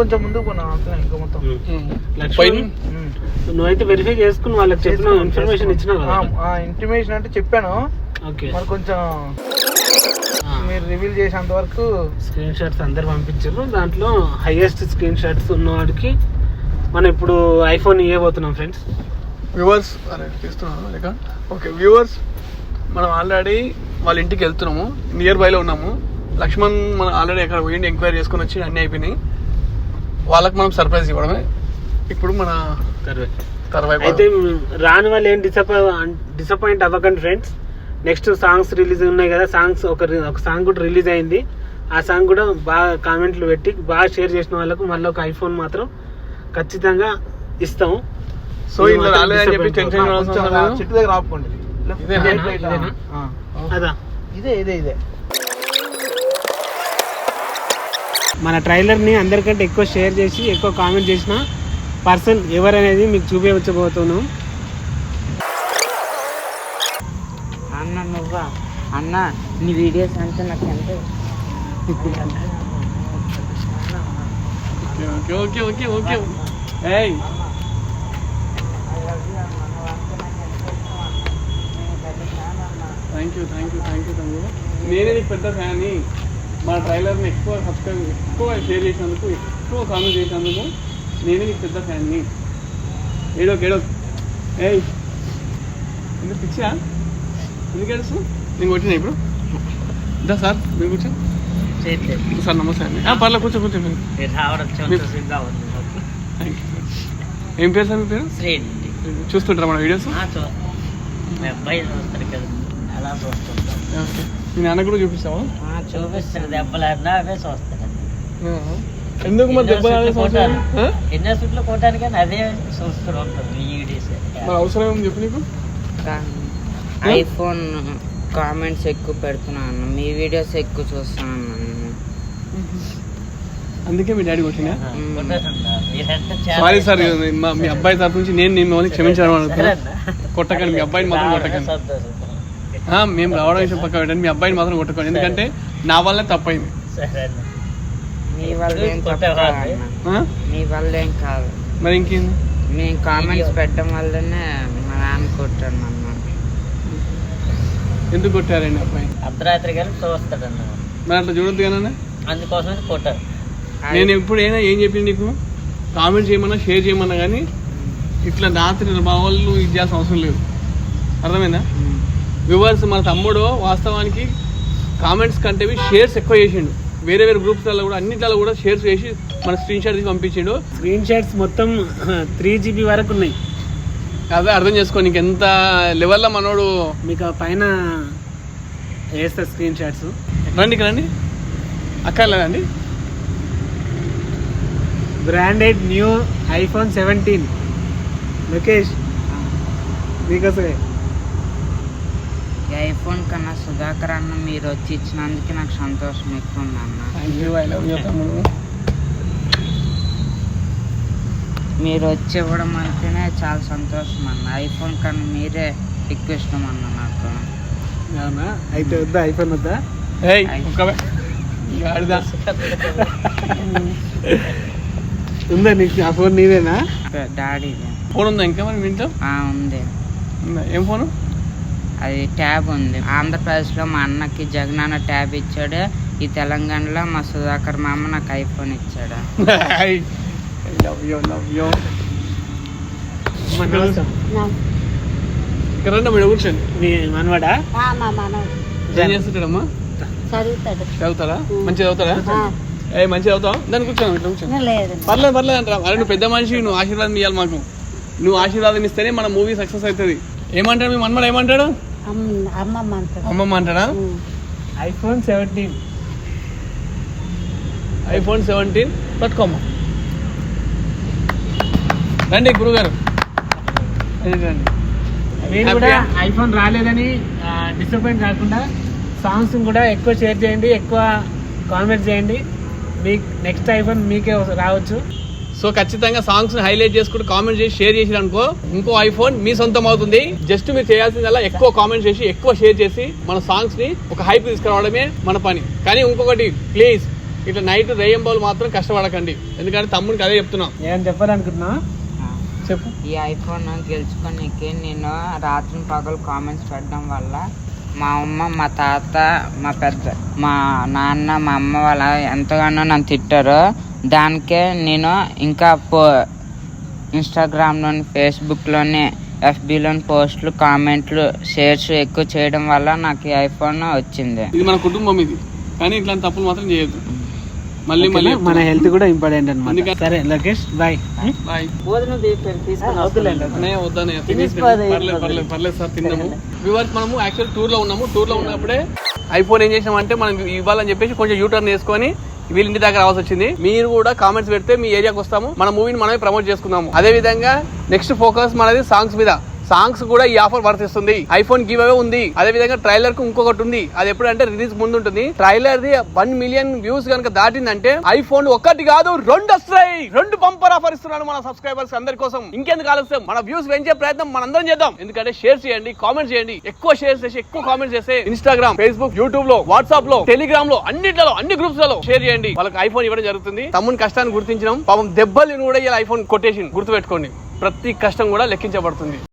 కొంచెం అట్లా ఇంకా మొత్తం? లక్ష్మణ్. నువ్వైతే వెరిఫై చేసుకుని వాళ్ళకి చెప్పిన ఇన్ఫర్మేషన్. ఇచ్చినావు కదా? ఇంటిమేషన్ అంటే చెప్పాను. ఓకే. మరి కొంచెం మీరు రివీల్ చేసేంత వరకు స్క్రీన్ షాట్స్ అందరు పంపించారు. దాంట్లో హైయెస్ట్ స్క్రీన్ షాట్స్ ఉన్నవాడికి మనం ఇప్పుడు ఐఫోన్ ఇవ్వబోతున్నాం ఫ్రెండ్స్ వ్యూవర్స్ అరే తీస్తున్నాను లేక? ఓకే వ్యూవర్స్ మనం ఆల్రెడీ వాళ్ళ ఇంటికి వెళ్తున్నాము. నియర్ బైలో ఉన్నాము. లక్ష్మణ్ మనం ఆల్రెడీ అక్కడ పోయిండి ఎంక్వైరీ చేసుకొని వచ్చి అన్నీ అయిపోయినాయి. వాళ్ళకి మనం సర్ప్రైజ్ ఇవ్వడమే. ఇప్పుడు మన అయితే రాని వాళ్ళు ఏం డిసప్పాయింట్ డిసప్పాయింట్ అవ్వకండి ఫ్రెండ్స్ నెక్స్ట్ సాంగ్స్ రిలీజ్ ఉన్నాయి కదా సాంగ్స్ ఒక ఒక సాంగ్ కూడా రిలీజ్ అయింది. ఆ సాంగ్ కూడా బాగా కామెంట్లు పెట్టి బాగా షేర్ చేసిన వాళ్ళకు మళ్ళీ ఒక ఐఫోన్ మాత్రం ఖచ్చితంగా ఇస్తాము. సో చెట్టు దగ్గర ఆపుకోండి. ఇదే ఇదే ఇదే. మన ట్రైలర్ని అందరికంటే ఎక్కువ షేర్ చేసి ఎక్కువ కామెంట్ చేసిన పర్సన్ ఎవరనేది మీకు చూపించబోతున్నాం. అన్న నువ్వా? అన్న నీ వీడియోస్ అంటే నాకు ఎంత ఓకే ఓకే ఓకే ఓకే. ఏయ్. Thank you thank you thank you తమ్ముడు నేనే నీకు పెద్ద ఫ్యాన్ని. మా ట్రైలర్ని ఎక్కువ సబ్స్క్రైబ్ ఎక్కువ షేర్ చేసినందుకు ఎక్కువ కామెంట్ చేసినందుకు నేనే నీకు పెద్ద ఫ్యాన్ని ఏడోకి ఏడో ఏయ్. ఎందుకు పిచ్చా? ఎందుకు ఏడుస్తు? నేను కొట్టినా ఇప్పుడు? ఇదా సార్ మీరు కూర్చో. చేయట్లేదు. సార్ నమస్తే అండి. ఆ, పర్లేదు కూర్చో కూర్చో ఏం పేరు సార్ మీ పేరు? చూస్తుంటారా మన వీడియోస్ అబ్బాయి చూస్తారు కదా. అలా చూస్తుంటాం. ఓకే. మీ నాన్న కూడా చూపిస్తావా? ఆ, చూపిస్తారు దెబ్బలాడినా అవే చూస్తారు ఎందుకు మరి దెబ్బ తాగే సంవత్సరం? ఆ? ఎన్నో సుట్లు కొట్టడానికి కానీ అదే చూస్తూ ఉంటాం మీ వీడియోస్. మరి అవసరం ఏమని చెప్పు నీకు? ఐఫోన్ కామెంట్స్ ఎక్కువ పెడుతున్నాను మీ వీడియోస్ ఎక్కువ చూస్తున్నాను నేను. అందుకే మీ డాడీ కొట్టినా మీరంటే సారీ సార్. మా- మీ అబ్బాయి తరఫు నుంచి నేను మిమ్మల్ని క్షమించడం అనుకున్నా కొట్టకండి మీ అబ్బాయిని మాత్రం కొట్టకండి. సంతోషం. మేము రావడం విషయం పక్క పెట్టండి. మీ అబ్బాయిని మాత్రం కొట్టకండి. ఎందుకంటే నా వల్లే తప్పైంది. మరి ఇంకేంది నేను కామెంట్స్ పెట్టడం వల్లనే మా నాన్న కొట్టాను అన్న ఎందుకు కొట్టారండి అబ్బాయి? అర్ధరాత్రి కానీ చూస్తాడన్న. మరి అట్లా చూడొద్దు కానీ అందుకోసమే కొట్టారు. నేను ఎప్పుడైనా ఏం చెప్పింది నీకు? కామెంట్ చేయమన్నా షేర్ చేయమన్నా కానీ ఇట్లా రాత్రి మా వాళ్ళు ఇది చేయాల్సిన అవసరం లేదు. అర్థమైందా? వ్యూవర్స్ మన తమ్ముడు వాస్తవానికి కామెంట్స్ కంటే షేర్స్ ఎక్కువ చేసిండు. వేరే వేరే గ్రూప్స్లలో కూడా అన్నిట్లలో కూడా షేర్స్ చేసి మన స్క్రీన్ షాట్ తీసి పంపించిండు. స్క్రీన్ షాట్స్ మొత్తం త్రీ జీబీ వరకు ఉన్నాయి. అదే అర్థం చేసుకో నీకు ఎంత లెవెల్లో మనోడు మీకు ఆ పైన వేస్తా స్క్రీన్ షాట్స్ రండి ఇక్కడ రండి. అక్కర్లేదండి branded new iPhone seventeen Lokesh మీకోసమే. ఈ ఐఫోన్ కన్నా సుధాకర్ అన్న మీరు వచ్చి ఇచ్చినందుకు నాకు సంతోషం ఎక్కువ ఉంది అన్న మీరు వచ్చి ఇవ్వడం అంటేనే చాలా సంతోషం అన్న. ఐఫోన్ కన్నా మీరే ఎక్కువ ఇష్టం అన్న నాకు. అయితే వద్దా? ఐఫోన్ వద్దా? ఉందా నీకు? ఆ ఫోన్ నీదేనా? డాడీది. ఫోన్ ఉందా ఇంకా మరి ఇంట్లో? ఉంది. ఉందా? ఏం ఫోను? అది ట్యాబ్ ఉంది. ఆంధ్రప్రదేశ్లో మా అన్నకి జగనన్న ట్యాబ్ ఇచ్చాడు. ఈ తెలంగాణలో మా సుధాకర్ మా అమ్మ నాకు ఐఫోన్ ఇచ్చాడు. మనవాడు. కూర్చోండి. మీ మనవాడా? మనవడు. చేస్తుంటాడమ్మా? చదువుతాడు. చదువుతారా మంచిగా చదువుతారా ఏ మంచిగా చదువుతావు? దాన్ని కూర్చోండి ఇట్లా కూర్చోండి. లేదు. పర్లేదు పర్లేదు అంటారా అరే నువ్వు పెద్ద మనిషి నువ్వు ఆశీర్వాదం ఇవ్వాలి మాకు. నువ్వు ఆశీర్వాదం ఇస్తేనే మన మూవీ సక్సెస్ అవుతుంది. ఏమంటాడు మీ మనమడు ఏమంటాడు? అమ్మమ్మ అంటాడు. IPhone seventeen. ఐఫోన్ సెవెంటీన్ పట్టుకోమ్మ. రండి గురుగారు. రండి, మీరు కూడా ఐఫోన్ రాలేదని డిసప్పాయింట్ కాకుండా సాంగ్స్ కూడా ఎక్కువ షేర్ చేయండి ఎక్కువ కామెంట్ చేయండి. మీకు నెక్స్ట్ ఐఫోన్ మీకే రావచ్చు. సో ఖచ్చితంగా సాంగ్స్ హైలైట్ చేసుకుంటూ కామెంట్ చేసి షేర్ చేసి అనుకో ఇంకో ఐఫోన్ మీ సొంతం అవుతుంది. జస్ట్ మీరు చేయాల్సిందల్లా ఎక్కువ కామెంట్ చేసి ఎక్కువ షేర్ చేసి మన సాంగ్స్ని ఒక హైప్ తీసుకురావడమే మన పని. కానీ ఇంకొకటి ప్లీజ్ ఇట్లా నైట్ రేయంబాలు మాత్రం కష్టపడకండి. ఎందుకంటే తమ్ముడికి అదే చెప్తున్నాం. ఏం చెప్పాలనుకుంటున్నా? చెప్పు. ఈ ఐఫోన్ గెలుచుకోనికి నేను రాత్రి పగలు కామెంట్స్ పెట్టడం వల్ల మా అమ్మ మా తాత మా పెద్ద మా నాన్న మా అమ్మ వాళ్ళ ఎంతగానో నన్ను తిట్టారు దానికే నేను ఇంకా పో ఇన్స్టాగ్రామ్లోని ఫేస్బుక్లోని ఎఫ్బీలోని పోస్టులు కామెంట్లు షేర్స్ ఎక్కువ చేయడం వల్ల నాకు ఈ ఐఫోన్ వచ్చింది. ఇది మన కుటుంబం ఇది. కానీ ఇట్లాంటి తప్పులు మాత్రం చేయొద్దు. మళ్ళీ మళ్ళీ మన హెల్త్ కూడా ఇంపార్టెంట్ అనమాట సరే లోకేష్ బాయ్. బాయ్. భోజనం తీసుకుని వద్దులేండి అన్నయ్య వద్దనే తినేసిపోదు, పర్లేదు సార్ తిన్నాము. వివర్స్ మనము యాక్చువల్ టూర్లో ఉన్నాము. టూర్లో ఉన్నప్పుడే ఐఫోన్ ఏం చేసామంటే మనం ఇవ్వాలని చెప్పేసి కొంచెం యూటర్న్ వేసుకొని వీళ్ళ ఇంటి దగ్గర రావాల్సి వచ్చింది. మీరు కూడా కామెంట్స్ పెడితే మీ ఏరియాకి వస్తాము. మన మూవీని మనమే ప్రమోట్ చేసుకుందాము. అదే విధంగా నెక్స్ట్ ఫోకస్ మనది సాంగ్స్ మీద. సాంగ్స్ కూడా ఈ ఆఫర్ వర్తిస్తుంది. ఐఫోన్ గివ్ అవే ఉంది. అదే విధంగా ట్రైలర్కు ఇంకొకటి ఉంది. అది ఎప్పుడంటే రిలీజ్ ముందు ఉంటుంది ట్రైలర్ ది వన్ మిలియన్ వ్యూస్ కనుక దాటిందంటే ఐఫోన్ ఒక్కటి కాదు రెండు వస్తాయి. రెండు బంపర్ ఆఫర్ ఇస్తున్నాడు మన సబ్స్క్రైబర్స్ అందరి కోసం. ఇంకెందుకు ఆలస్యం? మన వ్యూస్ పెంచే ప్రయత్నం మనందరం చేద్దాం. ఎందుకంటే షేర్ చేయండి కామెంట్ చేయండి. ఎక్కువ షేర్ చేసి ఎక్కువ కామెంట్ చేస్తే ఇన్స్టాగ్రామ్ ఫేస్బుక్ యూట్యూబ్లో వాట్సాప్లో టెలిగ్రామ్లో అన్నిట్లలో అన్ని గ్రూప్స్లలో షేర్ చేయండి. వాళ్ళకి ఐఫోన్ ఇవ్వడం జరుగుతుంది. తమ్ముని కష్టాన్ని గుర్తించడం పాపం దెబ్బలు కూడా ఇలా ఐఫోన్ కొట్టేసి గుర్తుపెట్టుకోండి. ప్రతి కష్టం కూడా లెక్కించబడుతుంది.